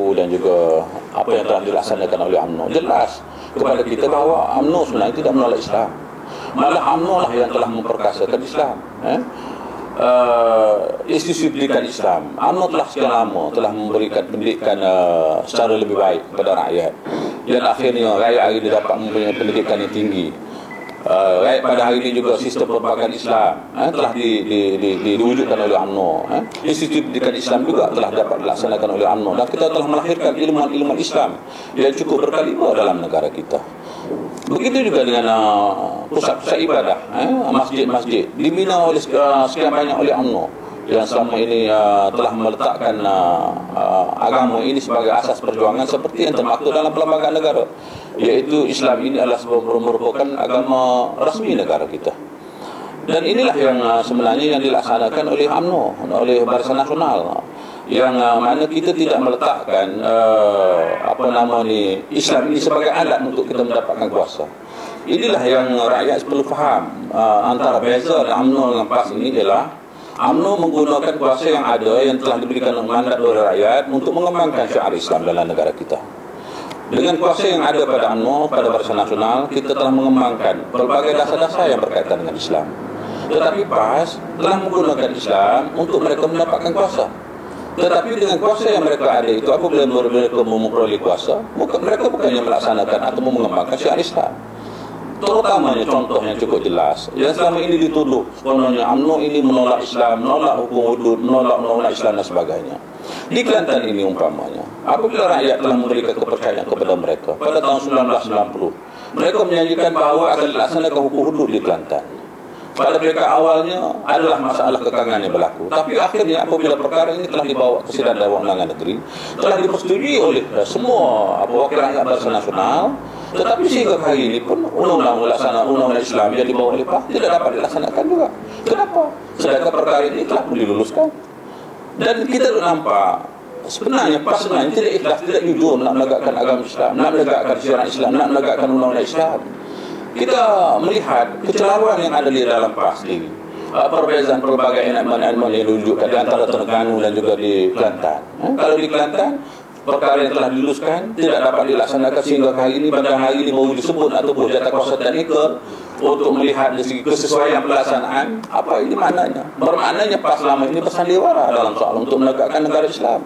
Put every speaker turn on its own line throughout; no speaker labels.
berlaku dan juga apa yang telah dilaksanakan oleh UMNO jelas kepada kita bahawa UMNO sebenarnya tidak menolak Islam. Malah UMNO lah yang telah memperkasakan Islam eh? uh, institusi pendidikan Islam UMNO telah sekian lama telah memberikan pendidikan uh, secara lebih baik kepada rakyat. Dan akhirnya rakyat hari ini dapat mempunyai pendidikan yang tinggi Uh, right, pada hari ini juga sistem perpakan Islam eh, telah di, di, di, di, diwujudkan oleh UMNO eh. Institut Pendidikan Islam juga telah dapat dilaksanakan oleh UMNO dan kita telah melahirkan ilmuwan-ilmuwan Islam yang cukup berkaliber dalam negara kita. Begitu juga dengan uh, pusat-pusat ibadah eh, masjid-masjid dibina oleh uh, sekian banyak oleh UMNO yang selama ini uh, telah meletakkan uh, uh, agama ini sebagai asas perjuangan seperti yang termaktub dalam perlembagaan negara. iaitu Islam ini adalah merupakan agama rasmi negara kita. Dan inilah yang uh, sebenarnya yang dilaksanakan oleh UMNO oleh Barisan Nasional. Yang uh, mana kita tidak meletakkan uh, apa nama ni Islam ini sebagai alat untuk kita mendapatkan kuasa. Inilah yang rakyat perlu faham uh, antara beza UMNO dengan PAS ini ialah UMNO menggunakan kuasa yang ada yang telah diberikan mandat oleh rakyat untuk mengembangkan syiar Islam dalam negara kita. Dengan kuasa yang ada pada UMNO, pada Barisan Nasional, kita telah mengembangkan berbagai dasar-dasar yang berkaitan dengan Islam. Tetapi PAS telah menggunakan Islam untuk mereka mendapatkan kuasa. Tetapi dengan kuasa yang mereka ada itu, apabila mereka memperoleh kuasa, mereka bukannya melaksanakan atau mengembangkan syiar Islam terutamanya contoh yang cukup jelas. yang selama ini dituduh kononnya UMNO ini menolak Islam menolak hukum hudud menolak undang-undang Islam dan sebagainya. Di Kelantan ini umpamanya apabila rakyat telah memberikan kepercayaan kepada mereka pada tahun 1990 mereka menyanyikan bahawa akan dilaksanakan hukum hudud di Kelantan. Pada mereka awalnya adalah masalah kekangan yang berlaku. Tapi akhirnya apabila perkara ini telah dibawa ke sidang Dewan Undangan Negeri telah dipersetujui oleh semua wakil rakyat barisan nasional tetapi sehingga hari ini pun undang-undang melaksanakan undang-undang Islam yang dibawa oleh PAH tidak dapat dilaksanakan juga. Kenapa? Sedangkan perkara ini telah pun diluluskan. Dan kita nampak sebenarnya PAH sebenarnya tidak ikhlas, tidak jujur nak menegakkan agama Islam, nak menegakkan syariat Islam, nak menegakkan undang-undang Islam. Kita melihat kecelaruan yang ada di dalam PAH sendiri. Uh, perbezaan pelbagai enakmen-enakmen yang diwujudkan di antara Terengganu dan juga di Kelantan. Eh? Kalau di Kelantan, perkara yang telah diluluskan tidak dapat dilaksanakan sehingga hari ini pada hari ini baru disebut ataupun jatah kuasa teknikal untuk melihat dari segi kesesuaian pelaksanaan apa ini maknanya? Bermaknanya pas selama ini bersandiwara dalam soal untuk menegakkan negara Islam.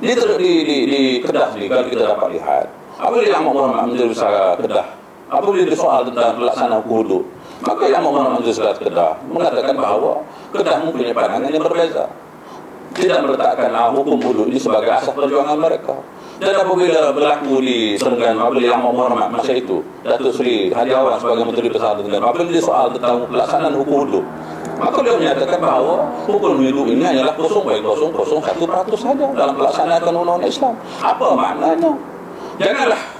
Di, di, di, di Kedah sendiri kalau kita dapat lihat. Apabila yang Muhammad Menjadi Besar Kedah? Apabila di soal tentang pelaksanaan hukum maka yang Muhammad Menjadi Besar Kedah mengatakan bahawa Kedah mempunyai pandangan yang berbeza tidak meletakkan hukum wudhu ini sebagai asas perjuangan mereka. Dan apabila berlaku di Terengganu, apabila yang menghormat masa itu, Datuk Seri Hadiawan sebagai Menteri Besar Terengganu, apabila dia soal tentang pelaksanaan hukum wudhu, maka dia menyatakan bahawa hukum wudhu ini hanyalah 0,001% saja dalam pelaksanaan undang-undang Islam. Apa maknanya? Janganlah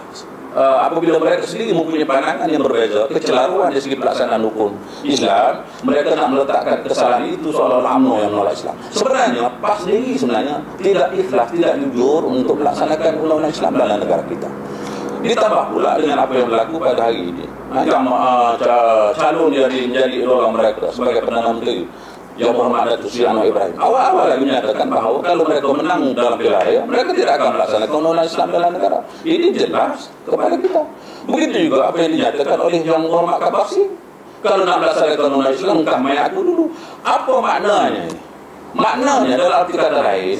uh, apabila mereka sendiri mempunyai pandangan yang berbeza, kecelaruan dari segi pelaksanaan hukum Islam, mereka nak meletakkan kesalahan itu seolah-olah UMNO yang menolak Islam. Sebenarnya, PAS sendiri sebenarnya tidak ikhlas, tidak jujur untuk melaksanakan undang-undang Islam dalam negara kita. Ditambah pula dengan apa yang berlaku pada hari ini. Macam uh, calon yang menjadi orang mereka sebagai Perdana Menteri yang Muhammad Datuk Sri Anwar Ibrahim. Awal-awal lagi menyatakan bahawa kalau mereka menang dalam raya, mereka tidak akan melaksanakan undang Islam dalam negara. Ini jelas kepada kita. Begitu juga apa yang dinyatakan oleh Yang Muhammad Kabasi. Kalau nak melaksanakan undang Islam, main aku dulu. Apa maknanya? Maknanya dalam arti kata lain,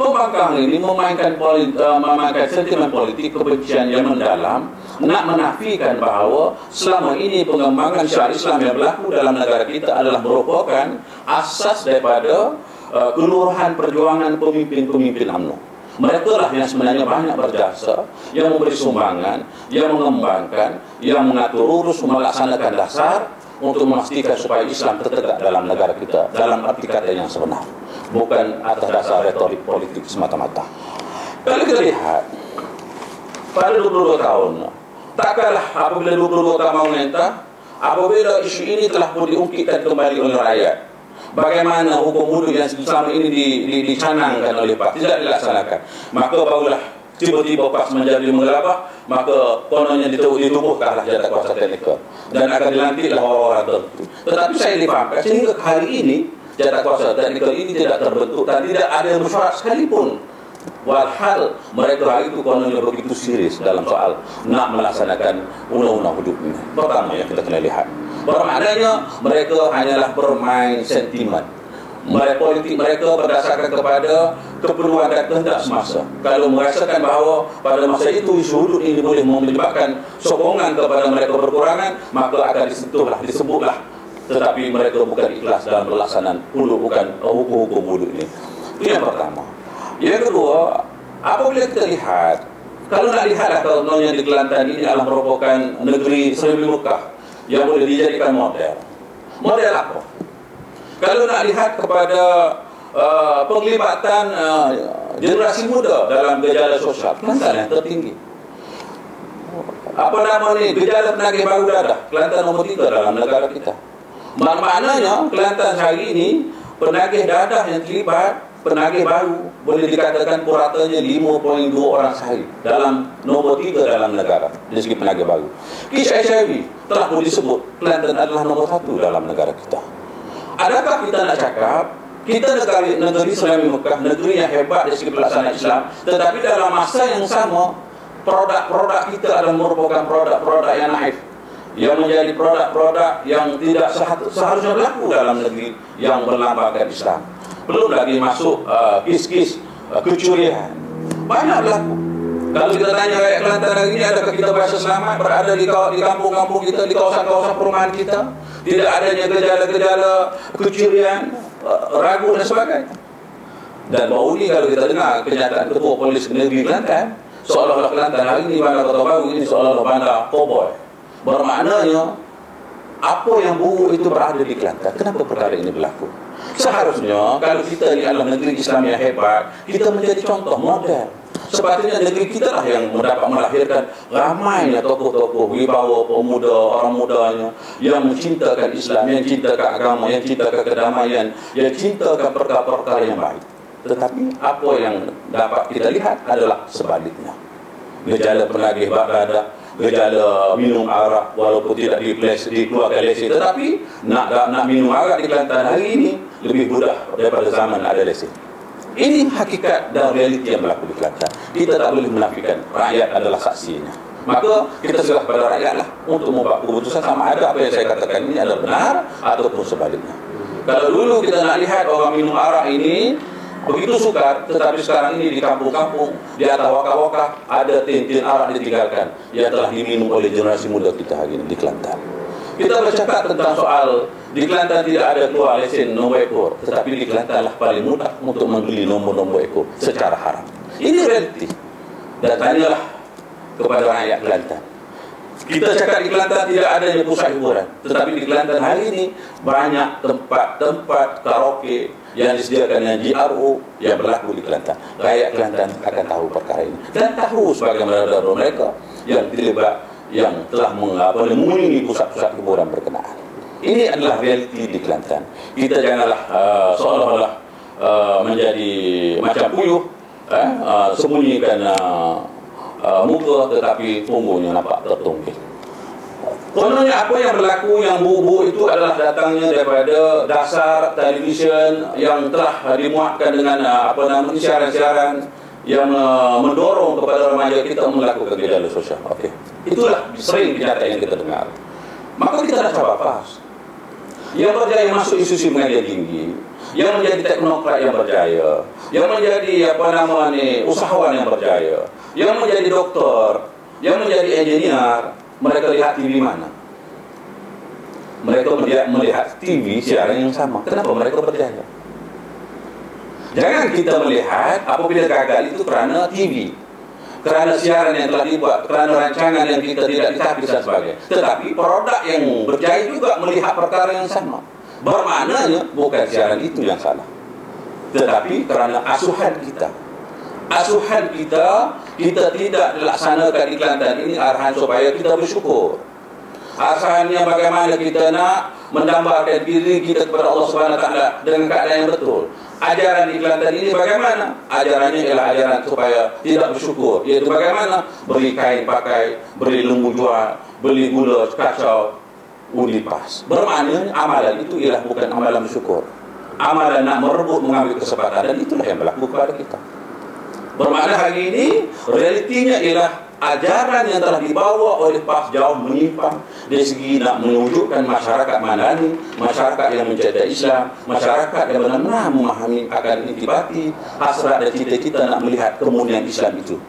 pembangkang ini memainkan, politik, uh, memainkan sentimen politik kebencian yang mendalam nak menafikan bahawa selama ini pengembangan syariat Islam yang berlaku dalam negara kita adalah merupakan asas daripada uh, keluruhan perjuangan pemimpin-pemimpin UMNO. Mereka lah yang sebenarnya banyak berjasa, yang memberi sumbangan, yang mengembangkan, yang mengatur urus, melaksanakan dasar untuk memastikan supaya Islam tertegak dalam negara kita dalam arti kata yang sebenar bukan atas dasar retorik politik semata-mata. Kalau kita lihat pada 22 tahun takkanlah apabila 22 tahun mau mentah apabila isu ini telah pun diungkitkan kembali oleh rakyat. Bagaimana hukum wudhu yang selama ini di, di, dicanangkan oleh Pak? Tidak dilaksanakan. Maka barulah tiba-tiba pas menjadi menggelabah maka kononnya ditubuhkanlah jatah kuasa teknikal. Dan akan dilantiklah orang-orang tertentu. Tetapi saya dipakai sehingga hari ini jatah kuasa teknikal ini tidak terbentuk dan tidak ada bersyarat sekalipun Walhal mereka hari itu kononnya begitu serius dalam soal nak melaksanakan undang-undang hudud ini. Pertama yang kita kena lihat. Bermaknanya mereka hanyalah bermain sentimen. Mereka politik mereka berdasarkan kepada keperluan dan kehendak semasa. Kalau merasakan bahawa pada masa itu isu hudud ini boleh menyebabkan sokongan kepada mereka berkurangan, maka akan disentuhlah, disebutlah. Tetapi mereka bukan ikhlas dalam pelaksanaan hudud, bukan hukum-hukum hudud ini. Itu yang pertama. Yang kedua, apabila kita lihat, kalau nak lihat atau yang di Kelantan ini adalah merupakan negeri Seribu Mekah yang boleh dijadikan model. Model apa? Kalau nak lihat kepada uh, penglibatan uh, generasi muda dalam gejala sosial, Kelantan yang tertinggi. Apa nama ni? Gejala penagih baru dadah. Kelantan nombor tiga dalam negara kita. Maknanya Kelantan hari ini penagih dadah yang terlibat penagih baru boleh dikatakan puratanya 5.2 orang sehari dalam nombor 3 dalam negara dari segi penagih baru. Kisah HIV telah pun disebut Kelantan adalah nombor 1 dalam negara kita. Adakah kita nak cakap kita negeri, negeri Selami Mekah, negeri yang hebat dari segi pelaksanaan Islam tetapi dalam masa yang sama produk-produk kita adalah merupakan produk-produk yang naif yang menjadi produk-produk yang tidak seharusnya berlaku dalam negeri yang berlambangkan Islam. Belum lagi masuk uh, kis-kis uh, kecurian. Banyak berlaku. Kalau kita tanya rakyat Kelantan hari ini adakah kita berasa selamat berada di kampung-kampung kita di kawasan-kawasan perumahan kita? Tidak adanya gejala-gejala kecurian uh, ragu dan sebagainya. Dan baru ini kalau kita dengar kenyataan ketua polis negeri Kelantan seolah-olah Kelantan hari ini bandar kota baru ini seolah-olah bandar cowboy bermaknanya apa yang buruk itu berada di Kelantan kenapa perkara ini berlaku Seharusnya kalau kita ini adalah negeri Islam yang hebat, kita menjadi contoh model. Sepatutnya negeri kita lah yang mendapat melahirkan ramainya tokoh-tokoh wibawa pemuda, orang mudanya yang mencintakan Islam, yang cintakan agama, yang cintakan kedamaian, yang cintakan perkara-perkara yang baik. Tetapi apa yang dapat kita lihat adalah sebaliknya. Gejala penagih bak dadah, gejala minum arak walaupun tidak dikeluarkan lesen. Tetapi nak nak minum arak di Kelantan hari ini lebih mudah daripada zaman ada lesen. Ini hakikat dan realiti yang berlaku di Kelantan. Kita tak boleh menafikan rakyat adalah saksinya. Maka kita serah pada rakyat lah untuk membuat keputusan sama ada apa yang saya katakan ini adalah benar ataupun sebaliknya. Kalau dulu kita nak lihat orang minum arak ini begitu sukar tetapi sekarang ini di kampung-kampung di atas wakah-wakah ada tin-tin arak ditinggalkan yang telah diminum oleh generasi muda kita hari ini di Kelantan. Kita bercakap tentang soal di Kelantan tidak ada keluar lesen nombor ekor tetapi di Kelantan lah paling mudah untuk membeli nombor-nombor ekor secara haram. Ini realiti. Dan tanyalah kepada rakyat Kelantan kita cakap di Kelantan tidak ada yang pusat hiburan tetapi di Kelantan hari ini banyak tempat-tempat karaoke yang disediakan dengan GRO yang berlaku di Kelantan. Rakyat Kelantan akan tahu perkara ini dan tahu sebagaimana saudara mereka yang terlibat yang telah mengunjungi pusat-pusat hiburan berkenaan. Ini adalah realiti di Kelantan. Kita janganlah uh, seolah-olah uh, menjadi macam puyuh, eh, uh, sembunyikan uh, uh, muka tetapi punggungnya nampak tertunggil. Kononnya apa yang berlaku yang bubu itu adalah datangnya daripada dasar televisyen yang telah dimuatkan dengan uh, apa nama siaran-siaran yang uh, mendorong kepada remaja kita melakukan gejala sosial. Okey. Itulah sering kenyataan yang kita dengar. Maka kita dah coba pas. Yang berjaya masuk institusi pengajian tinggi, yang menjadi teknokrat yang berjaya, yang menjadi apa nama ni usahawan yang berjaya, yang menjadi doktor, yang menjadi engineer, mereka lihat TV mana? Mereka melihat, melihat TV siaran yang sama. Kenapa mereka berjaya? Jangan kita melihat apabila gagal itu kerana TV. Kerana siaran yang telah dibuat, kerana rancangan yang kita tidak ditapis dan sebagainya. Tetapi produk yang berjaya juga melihat perkara yang sama. Bermaknanya bukan siaran itu yang salah. Tetapi kerana asuhan kita asuhan kita kita tidak dilaksanakan di Kelantan ini arahan supaya kita bersyukur. Arahannya bagaimana kita nak mendambakan diri kita kepada Allah Subhanahu Wa Taala dengan keadaan yang betul. Ajaran di Kelantan ini bagaimana? Ajarannya ialah ajaran supaya tidak bersyukur. Iaitu bagaimana? Beri kain pakai beri lembu jual beli gula kacau undi pas. Bermakna amalan itu ialah bukan amalan bersyukur. Amalan nak merebut mengambil kesempatan dan itulah yang berlaku kepada kita Bermakna hari ini realitinya ialah ajaran yang telah dibawa oleh PAS jauh menyimpang dari segi nak menunjukkan masyarakat madani, masyarakat yang mencintai Islam, masyarakat yang benar-benar memahami akan intibati hasrat dan cita kita nak melihat kemuliaan Islam itu.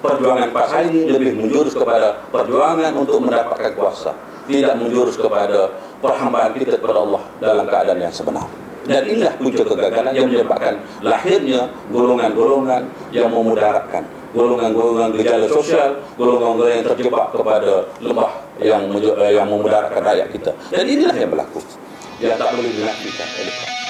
Perjuangan PAS ini lebih menjurus kepada perjuangan untuk mendapatkan kuasa, tidak menjurus kepada perhambaan kita kepada Allah dalam keadaan yang sebenar. Dan inilah punca kegagalan yang menyebabkan lahirnya golongan-golongan yang memudaratkan golongan-golongan gejala sosial, golongan-golongan yang terjebak kepada lembah yang yang memudaratkan rakyat kita. Dan inilah yang berlaku. Yang tak boleh dinafikan oleh